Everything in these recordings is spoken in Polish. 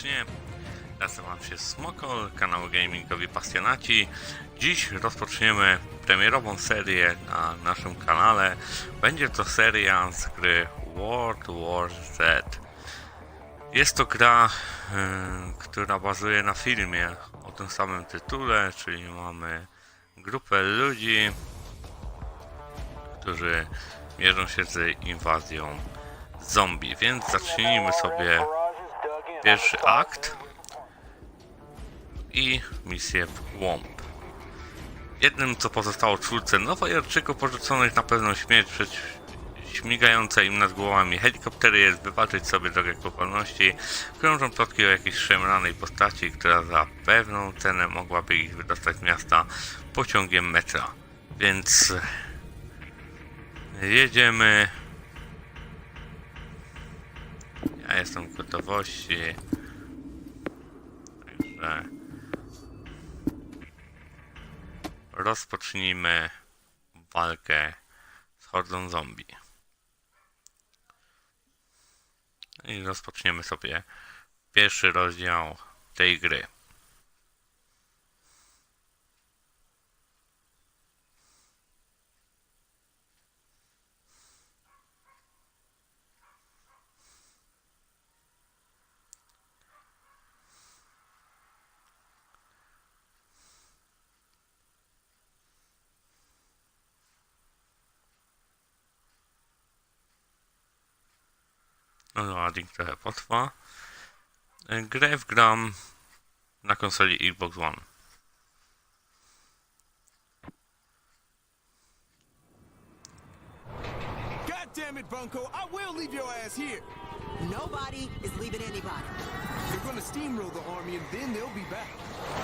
serdecznie. Nazywam się Smokol, kanał Gamingowi Pasjonaci. Dziś rozpoczniemy premierową serię na naszym kanale. Będzie to seria z gry World War Z. Jest to gra, y, która bazuje na filmie o tym samym tytule, czyli mamy grupę ludzi, którzy mierzą się z inwazją zombie, więc zacznijmy sobie pierwszy akt i misję w łąb. Jednym co pozostało czwórce nowojorczyków porzuconych na pewną śmierć przez śmigające im nad głowami helikoptery jest wywalczyć sobie drogę ku wolności. Krążą plotki o jakiejś szemranej postaci, która za pewną cenę mogłaby ich wydostać z miasta pociągiem metra. Więc jedziemy. Ja jestem w gotowości. Także rozpocznijmy walkę z hordą zombie. I rozpoczniemy sobie pierwszy rozdział tej gry. No, loading trochę potrwa. Grę wgram na konsoli Xbox One. God damn it, Bunko, I will leave your ass here. Nobody is leaving anybody. They're gonna steamroll the army and then they'll be back.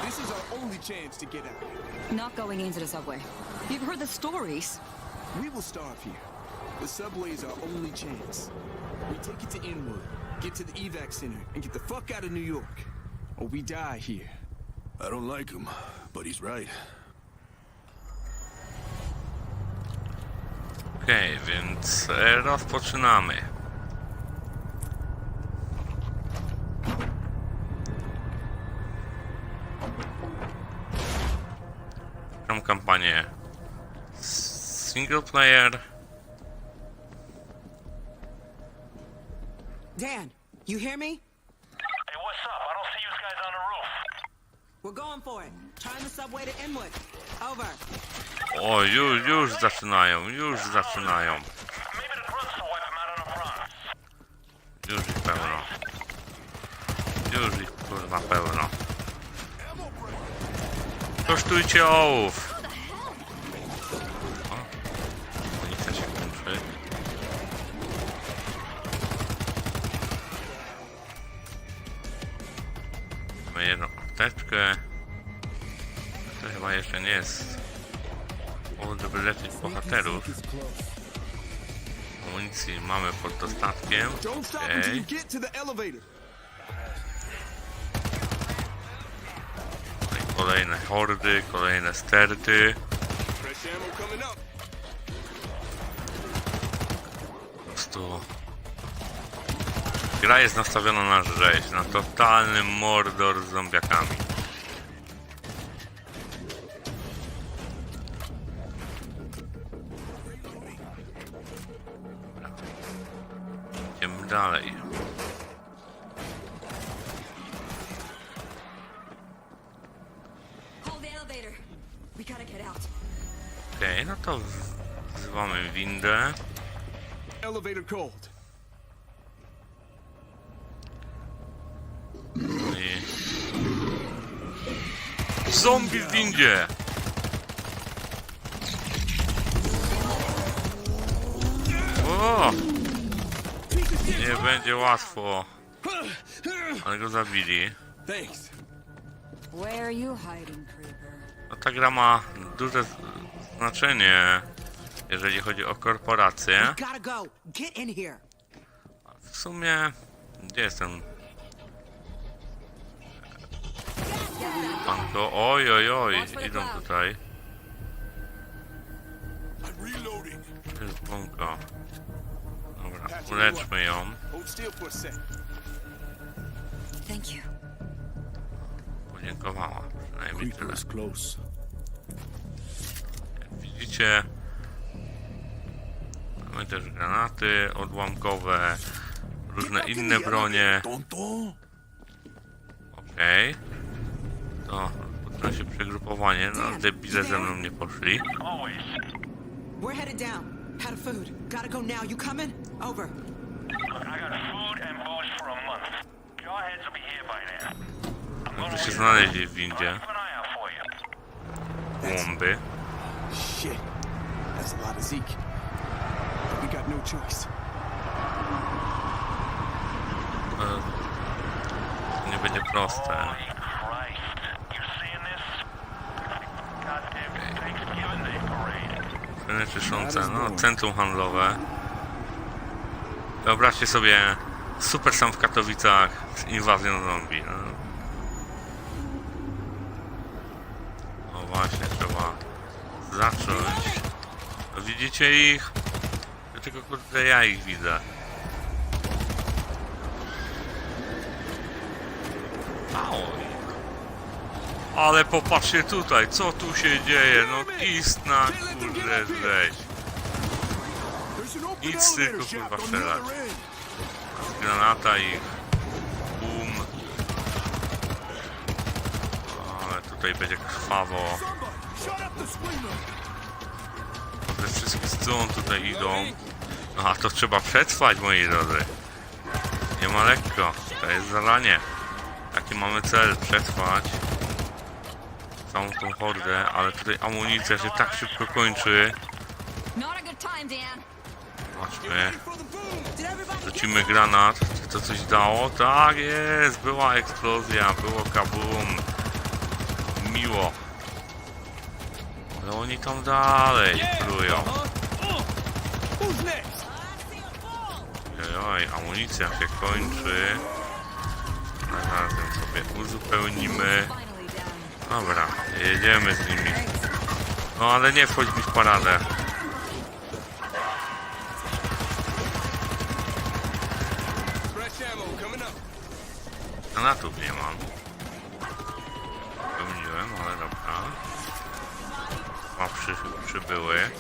This is our only chance to get out. Not going into the subway. You've heard the stories. We will starve here. The subway is our only chance. We take it to Inwood, get to the evac center, and get the fuck out of New York. Or we die here. I don't like him, but he's right. Okej, więc e, rozpoczynamy. Gram kampanię single player. Dan, you hear me? Hey, what's up? I don't see you guys on the roof. We're going for it. Turn the subway to Inwood. Over. O, już, już zaczynają, już zaczynają. Maybe the grunts will wipe them out on the front. Już ich pełno. Już ich kurwa pełno. Kosztujcie ołów! Jeszcze nie jest powód, żeby leczyć bohaterów. Amunicji mamy pod dostatkiem. Elevator. Tutaj Kolejne hordy, kolejne sterty. Po prostu... Gra jest nastawiona na rzeź, na totalny mordor z zombiakami. Dalej. Okej, no to wzywamy windę. Elevator cold. I... Zombie w windzie! O! Nie będzie łatwo. Ale go zabili. No ta gra ma duże znaczenie, jeżeli chodzi o korporacje. Gotta go. Get in here. W sumie... Gdzie jestem? Panko... Oj, oj, oj, idą tutaj. To jest. Dobra, uleczmy ją. Hold still for a sec. Thank you. Dziękowała. Przynajmniej tyle. Close. Widzicie? Mamy też granaty odłamkowe, różne inne bronie. Okej. To rozpoczyna się przegrupowanie. No, debile ze mną nie poszli. We're headed down. Out of food. Gotta go now. You coming? Over. Look, I got food and booze for a month. Jawheads will be here by now. I'm gonna Wy się wait znaleźli w around. windzie. Keep an eye out for you. Łomby. Shit. That's a lot of Zeke. But we got no choice. To nie będzie proste. Ceny czyszczące, no, centrum handlowe. Wyobraźcie sobie Super Sam w Katowicach z inwazją zombie. No. no właśnie, trzeba zacząć. Widzicie ich? Ja Tylko kurde ja ich widzę. Mało ich. Ale popatrzcie tutaj, co tu się dzieje? No istna kurde rzeź. Nic tylko, kurwa, strzelać. Granata ich. Bum. Ale tutaj będzie krwawo. Ze wszystkich stron tutaj idą. Aha, to trzeba przetrwać, moi drodzy. Nie ma lekko. To jest zadanie. Jaki mamy cel? Przetrwać. Całą tą hordę, ale tutaj amunicja się tak szybko kończy. Zobaczmy. Rzucimy granat. Czy to coś dało? Tak jest! Była eksplozja, było kabum. Miło. Ale oni tam dalej plują. Oj, amunicja się kończy. Zarazem sobie uzupełnimy. Dobra, jedziemy z nimi. No ale nie wchodź mi w paradę. Granatów nie mam. Pełniłem, ale dobra. A przy, przybyły.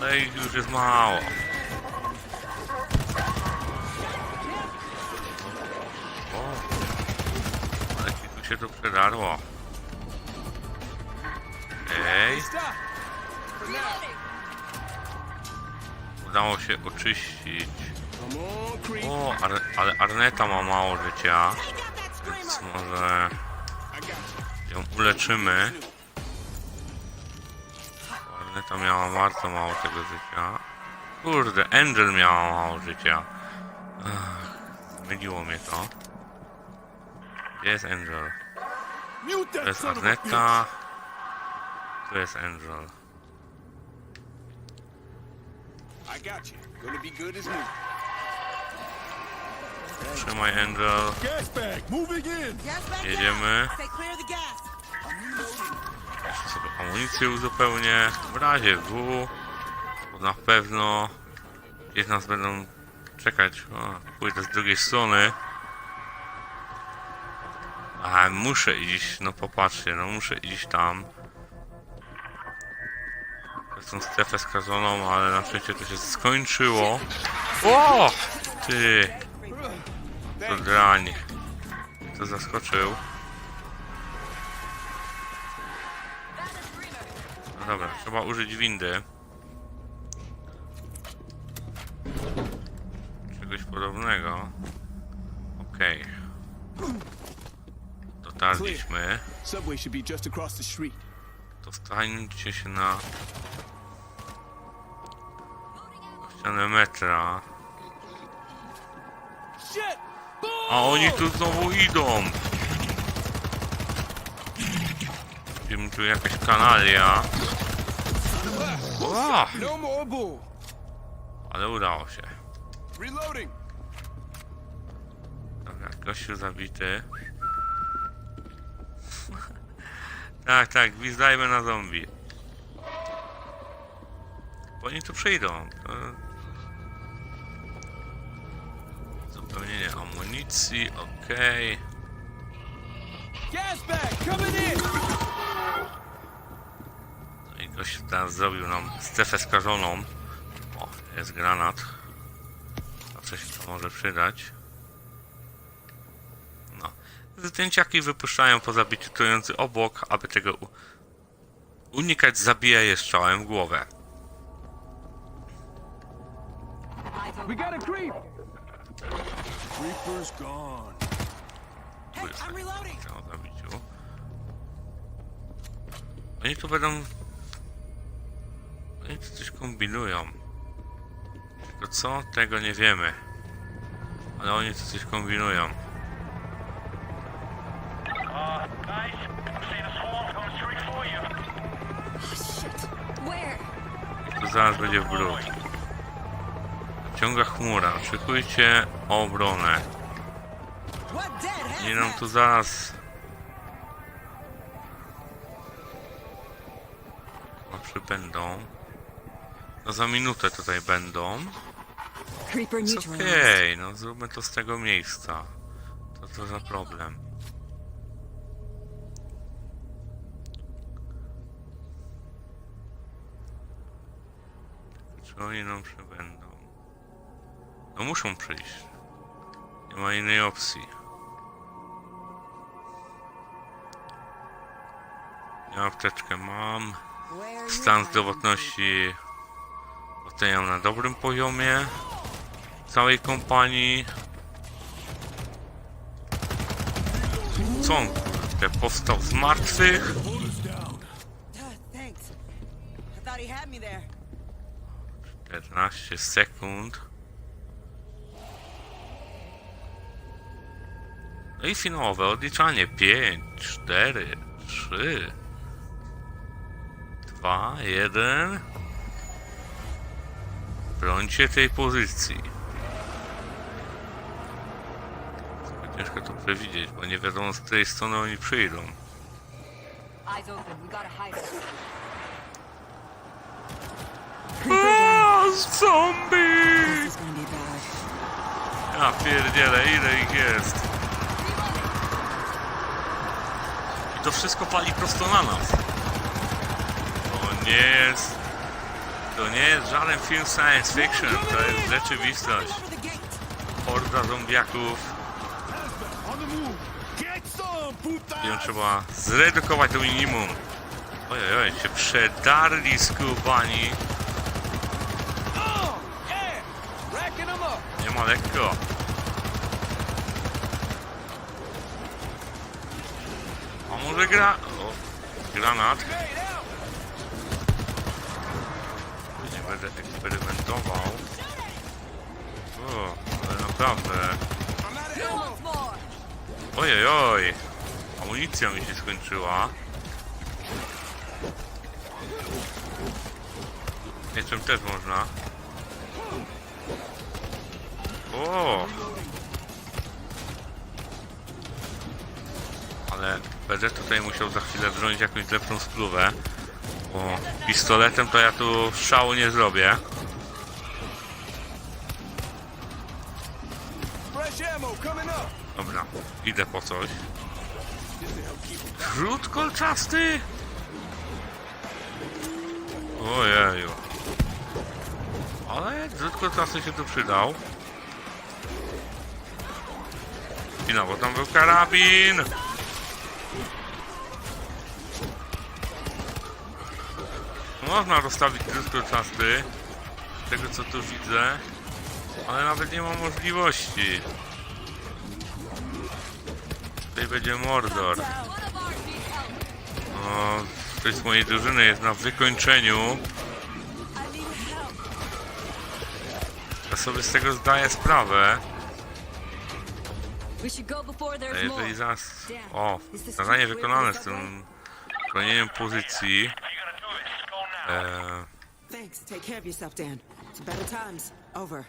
No i już jest mało. O, ale kilku się tu przedarło. Ej, Stop. For now. udało się oczyścić. O, Ar ale Arneta ma mało życia, więc może ją uleczymy. Arneta miała bardzo mało tego życia. Kurde, Angel miała mało życia. Ach, zmyliło mnie to. Gdzie jest Angel? To jest Arneta. Tu jest Angel. I got you. Gonna be good as new. Trzymaj Angel. Gas bag, moving in! Jedziemy. Jeszcze sobie amunicję uzupełnię. W razie W. Bo na pewno gdzieś nas będą czekać. O, pójdę z drugiej strony. A muszę iść, no popatrzcie, no muszę iść tam. Tą strefę skażoną, ale na szczęście to się skończyło. O! Ty! To drań. To zaskoczył. No dobra, trzeba użyć windy. Czegoś podobnego. Okej. Dotarliśmy. The street. To stańcie się na metra. A oni tu znowu idą! Wiem, tu jakaś kanalia. Ła! No. Ale udało się. Dobra, gościu zabity. tak, tak, gwizdajmy na zombie. Bo oni tu przyjdą. To... Zupełnienie amunicji, okej. In! No i gość teraz zrobił nam strefę skażoną. O, jest granat. A coś to może przydać. No. Zdjęciaki wypuszczają po zabiciu trujący obłok, aby tego unikać zabija je strzałem w głowę. We got a creep! Reaper's gone. Hey, I'm reloading. O zabiciu. Oni tu będą... Oni tu coś kombinują. Tylko co? Tego nie wiemy. Ale oni tu coś kombinują. Uh. Where? Tu zaraz będzie brud. Ciąga chmura. Szykujcie obronę. Nie nam tu zaraz... No przybędą. No za minutę tutaj będą. Jest okej, no zróbmy to z tego miejsca. To co za problem. Czy oni nam przybędą? No muszą przyjść. Nie ma innej opcji. Ja apteczkę mam. Stan zdrowotności oceniam na dobrym poziomie całej kompanii. Co on kurde, powstał z martwych? Hold us No i finałowe odliczanie. 5, 4, 3, 2, 1. Brońcie tej pozycji. Ciężko to przewidzieć, bo nie wiadomo z której strony oni przyjdą. Eyes open. We gotta hide it. A, zombie! Ja pierdzielę, ile ich jest. I to wszystko pali prosto na nas. To nie jest... To nie jest żaden film science fiction, to jest rzeczywistość. Horda zombiaków. Ją trzeba zredukować do minimum. Ojej, oj, się przedarli skubani. Nie ma lekko. A może gra... O, granat. Nie będę eksperymentował. O, ale naprawdę. Ojej, oj. Amunicja mi się skończyła. Mieczem też można. O! Będę tutaj musiał za chwilę wziąć jakąś lepszą spluwę. Bo pistoletem to ja tu szału nie zrobię. Dobra, idę po coś. Rzut kolczasty! Ojeju. Ale rzut kolczasty się tu przydał. I no, bo tam był karabin! Można rozstawić rzut kolczasty. Z tego co tu widzę. Ale nawet nie ma możliwości. Tutaj będzie Mordor. No, ktoś z mojej drużyny jest na wykończeniu. Ja sobie z tego zdaję sprawę. A jeżeli zaraz... O, zadanie wykonane z tym chronieniem pozycji. If you're gonna do this, go now. E, Thanks. Take care of yourself, Dan. It's better times. Over.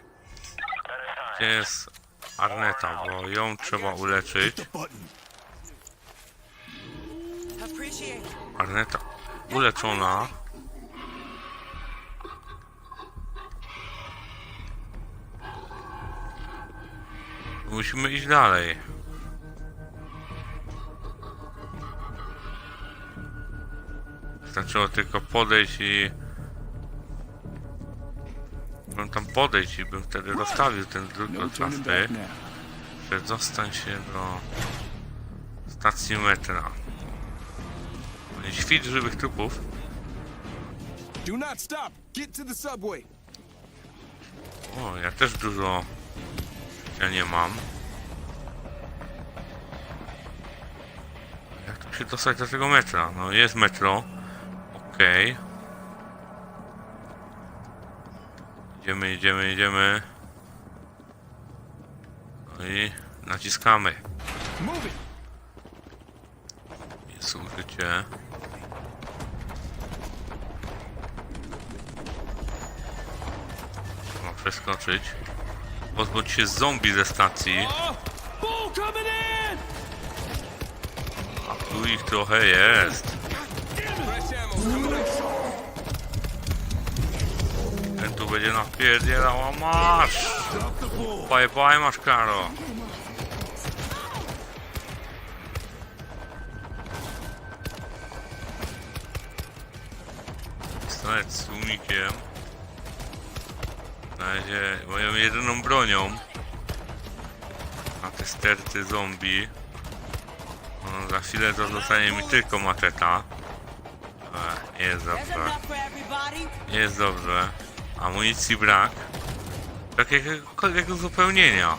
Gdzie jest Arneta, bo ją trzeba uleczyć. Appreciate. Arneta uleczona. Musimy iść dalej. Wystarczyło tylko podejść i... Bym tam podejść i bym wtedy rozstawił ten back now. Przedostań się do stacji metra. Nie Świt żywych trupów. Do not stop. Get to the subway. O, ja też dużo... Ja nie mam. Jak tu się dostać do tego metra? No jest metro. Okej. Idziemy, idziemy, idziemy. No i naciskamy. Jest użycie. Trzeba przeskoczyć. Pozbądź się zombie ze stacji. A tu ich trochę jest. Tu będzie napierdzielał, a masz! Bye bye masz karo. Pistolet z tłumikiem. Na razie moją jedyną bronią. A te sterty zombie. No, za chwilę to zostanie mi tylko nie jest dobrze. Jest dobrze. Amunicji brak. Tak jakiegokolwiek uzupełnienia.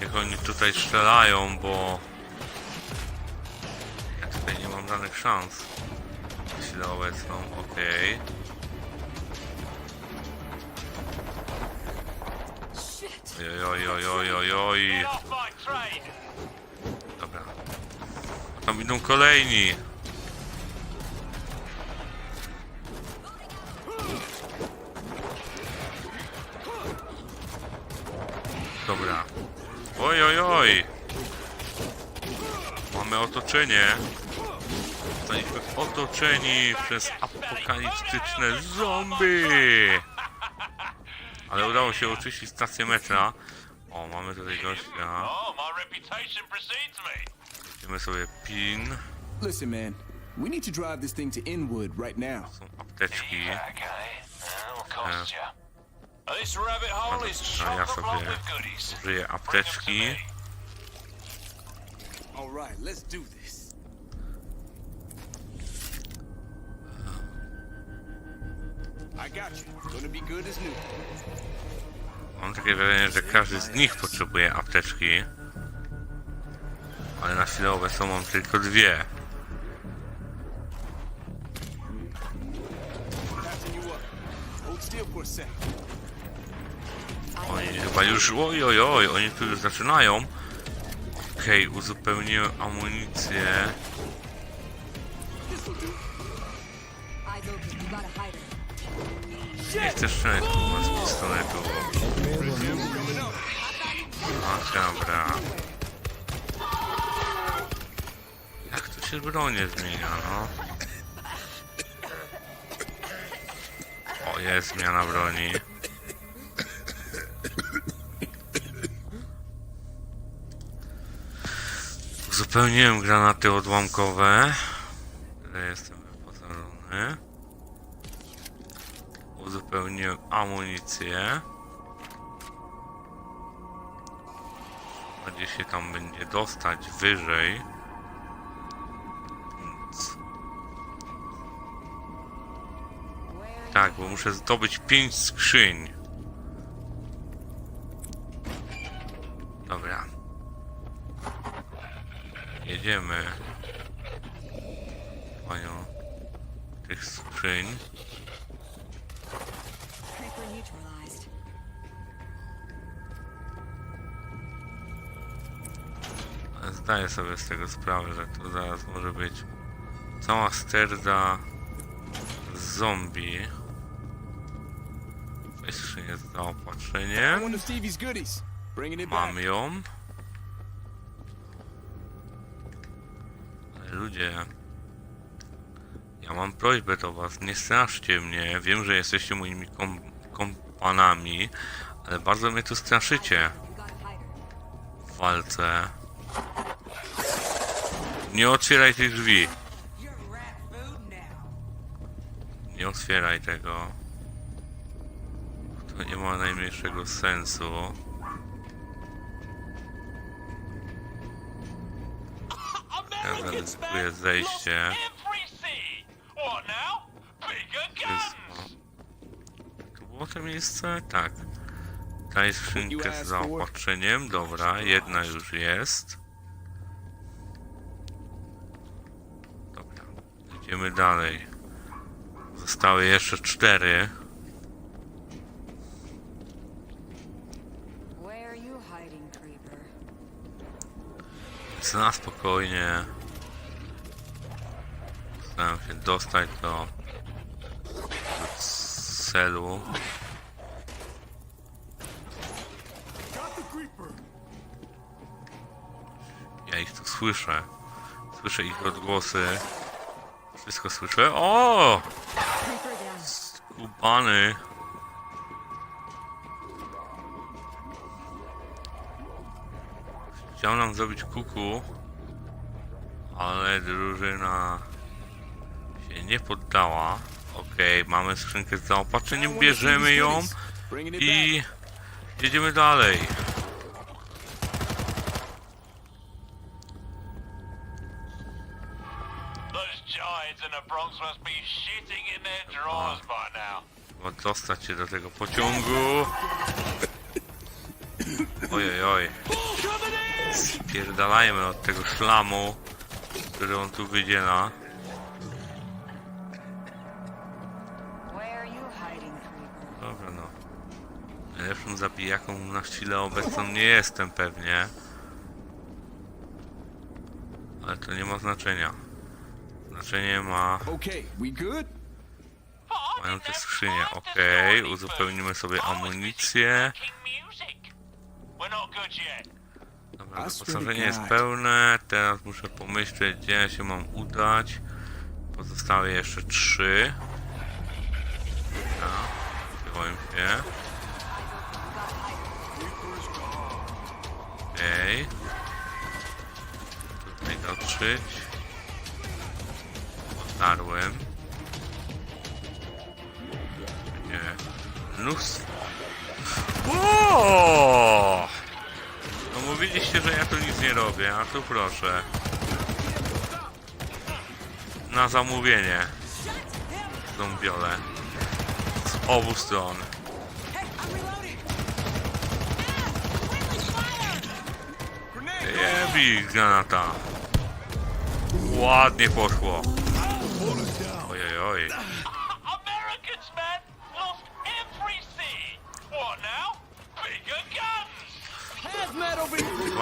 Jak oni tutaj strzelają, bo... Ja tutaj nie mam żadnych szans. Na chwilę obecną, okej. Shit. Oj, oj, oj, oj, oj. Train! Dobra. Tam idą kolejni. Dobra. Oj, oj, oj. Mamy otoczenie. Zostaliśmy otoczeni przez apokaliptyczne zombie. Ale udało się oczyścić stację metra. O, mamy tutaj gościa. My reputation precedes me. Weźmiemy sobie pin. Listen, man. We need to drive this thing to Inwood right now. Są apteczki. A ja sobie with goodies. użyję apteczki. me. All right, let's do this. I got you. Gonna be good as new. Mam takie wrażenie, że każdy z nich potrzebuje apteczki. Ale na chwilę obecną mam tylko dwie. Oni chyba już... Oj, oj, oj, oni tu już zaczynają. Okej, uzupełniłem amunicję. Nie chcę strzelać z pistoletu. A, dobra. Się bronię zmienia, no? O, jest zmiana broni. Uzupełniłem granaty odłamkowe. Które jestem wyposażony. Uzupełniłem amunicję. Gdzie się tam będzie dostać wyżej. Muszę zdobyć 5 skrzyń. Dobra. Jedziemy. Panią tych skrzyń. Zdaję sobie z tego sprawę, że tu zaraz może być cała sterza zombie. Skrzynię z zaopatrzeniem. Mam ją. Ale ludzie, ja mam prośbę do was, nie straszcie mnie. Wiem, że jesteście moimi kom kompanami, Ale bardzo mnie tu straszycie w walce. Nie otwieraj tych drzwi. Nie otwieraj tego. To nie ma najmniejszego sensu. Ja zaryzykuję zejście. Tu było to miejsce? Tak. Daj skrzynkę z zaopatrzeniem. Dobra, jedna już jest. Dobra, idziemy dalej. Zostały jeszcze cztery. Więc na spokojnie. Staram się dostać do, do celu. Ja ich tu słyszę. Słyszę ich odgłosy. Wszystko słyszę. O! Creeper Chciał nam zrobić kuku, ale drużyna się nie poddała. Okej, mamy skrzynkę z zaopatrzeniem, bierzemy ją i jedziemy dalej. Trzeba dostać się do tego pociągu. Ojej, oj. Spierdalajmy od tego szlamu, który on tu wydziela. Dobra no. Najlepszą zabijaką na chwilę obecną nie jestem pewnie. Ale to nie ma znaczenia. Znaczenie ma... Okay? Mają te skrzynie. Okej, uzupełnimy sobie amunicję. We're not good yet. Dobra, wyposażenie jest pełne. Teraz muszę pomyśleć, gdzie się mam udać. Pozostałe jeszcze trzy. Dobra, boję się. Okej. Tutaj dotrzeć. Dotarłem. Będzie mnóstwo. Mówiliście, że ja tu nic nie robię, a tu proszę. Na zamówienie. Zombiole. Z obu stron. Jebi granata. Ładnie poszło.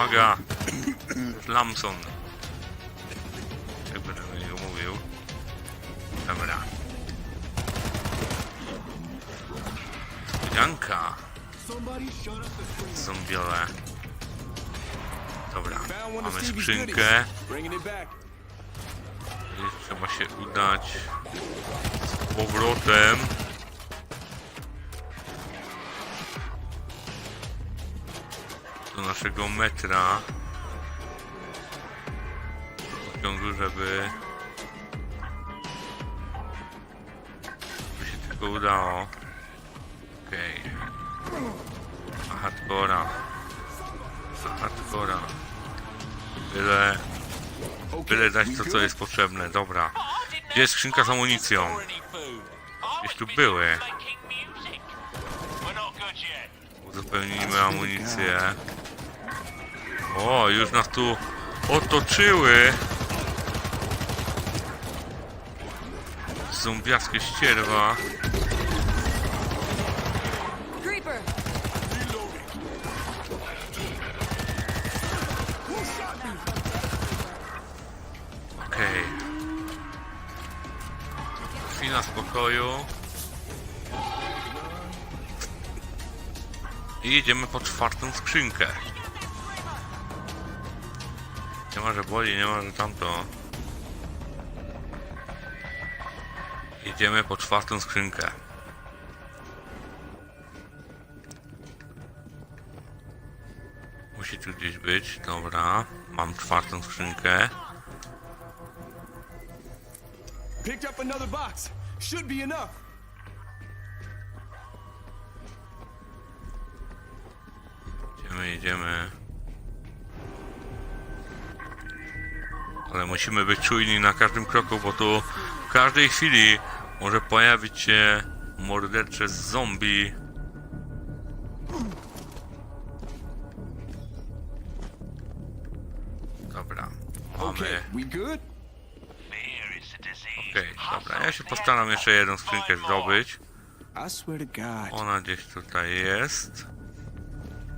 Uwaga. Lamson. Jak będę niego mówił. Dobra. Janka. Zombiole. Dobra, mamy skrzynkę. I trzeba się udać z powrotem. Do naszego metra. Pociągu, żeby... Żeby się tylko udało. Okej. Okay. Hardcora. Hardcora. Byle... Byle dać to, co jest potrzebne. Dobra. Gdzie jest skrzynka z amunicją? Gdzieś tu były. Uzupełnijmy amunicję. O, już nas tu otoczyły. Zombiackie ścierwa. Okej. Chwila spokoju. I jedziemy po czwartą skrzynkę. Ma, że boli, nie ma, że tamto. Jedziemy po czwartą skrzynkę. tu gdzieś być. Dobra. Mam czwartą skrzynkę. Picked up another box. Should be enough. Idziemy, idziemy. Ale musimy być czujni na każdym kroku, bo tu w każdej chwili może pojawić się mordercze zombie. Dobra, mamy. Okay. Okej, dobra, ja się postaram jeszcze jedną skrzynkę zdobyć. Ona gdzieś tutaj jest.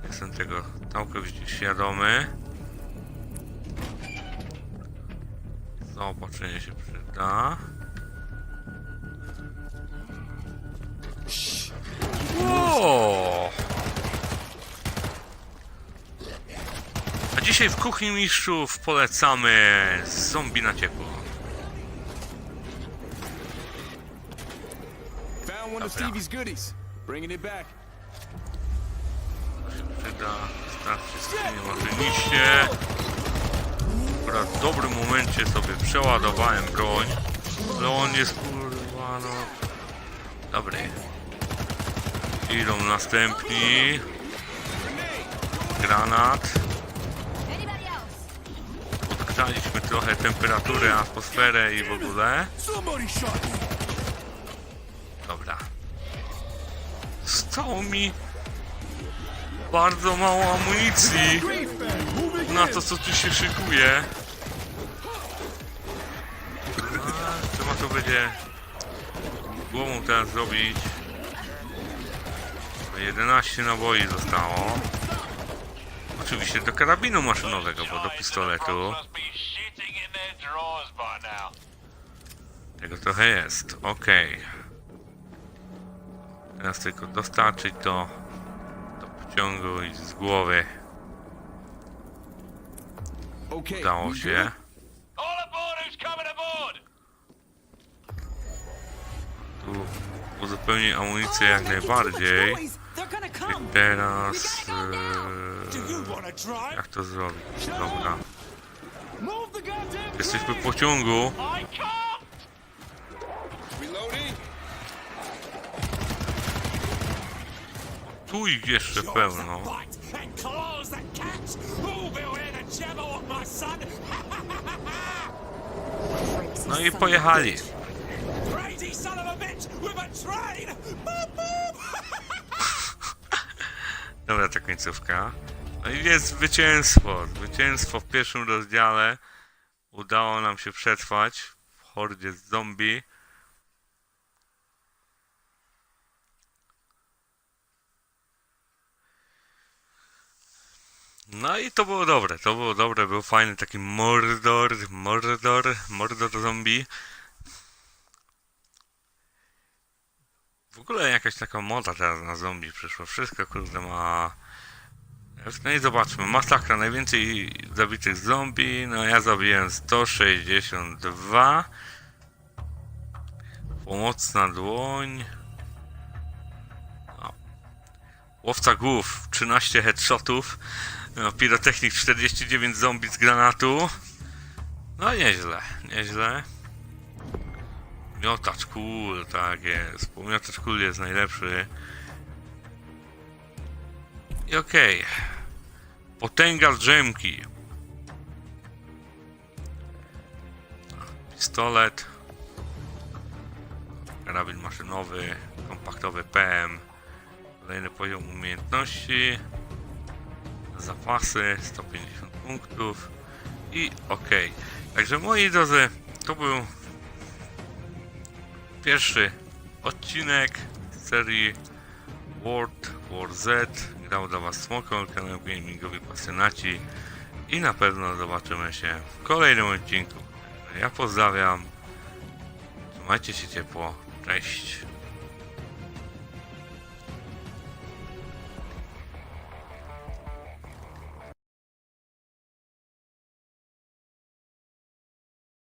Jestem tego całkowicie świadomy. Zaopatrzenie się przyda. A dzisiaj w kuchni mistrzów polecamy zombie na ciepło. Found one of. Stevie's goodies. Bringing it back. przyda. Starczy skrzynię maszyniście. Akurat w dobrym momencie sobie przeładowałem broń. Ale on jest kurwa no... Dobry. Idą następni. Granat. Podgrzaliśmy trochę temperaturę, atmosferę i w ogóle. Dobra. Zostało mi bardzo mało amunicji. Na to, co tu się szykuje. A, trzeba to będzie głową teraz zrobić. 11 naboi zostało. Oczywiście do karabinu maszynowego, bo do pistoletu tego trochę jest. Okej. Teraz tylko dostarczyć to do pociągu i z głowy. Udało się. Tu uzupełnię amunicję jak najbardziej. They're gonna come. Teraz... E, jak to zrobić? Dobra. Jesteśmy w pociągu. I. Tu ich jeszcze pełno. No i pojechali. Dobra ta końcówka. No i jest zwycięstwo. Zwycięstwo w pierwszym rozdziale. Udało nam się przetrwać w hordzie z zombie. No i to było dobre, to było dobre, był fajny taki mordor, mordor, mordor zombie. W ogóle jakaś taka moda teraz na zombie przyszła. Wszystko kurde ma. No i zobaczmy. Masakra. Najwięcej zabitych zombie. No ja zabiłem 162. Pomocna dłoń. No. Łowca głów. 13 headshotów. No, pirotechnik 49 zombie z granatu. No nieźle, nieźle. Miotacz kul, tak jest. Miotacz kul jest najlepszy. I okej. Potęga drzemki. Pistolet. Karabin maszynowy. Kompaktowy PM. Kolejny poziom umiejętności. Zapasy. 150 punktów. I okej. Także moi drodzy, to był pierwszy odcinek serii World War Z. Grał dla Was Smokol, kanał gamingowi pasjonaci i na pewno zobaczymy się w kolejnym odcinku. Ja pozdrawiam. Trzymajcie się ciepło. Cześć.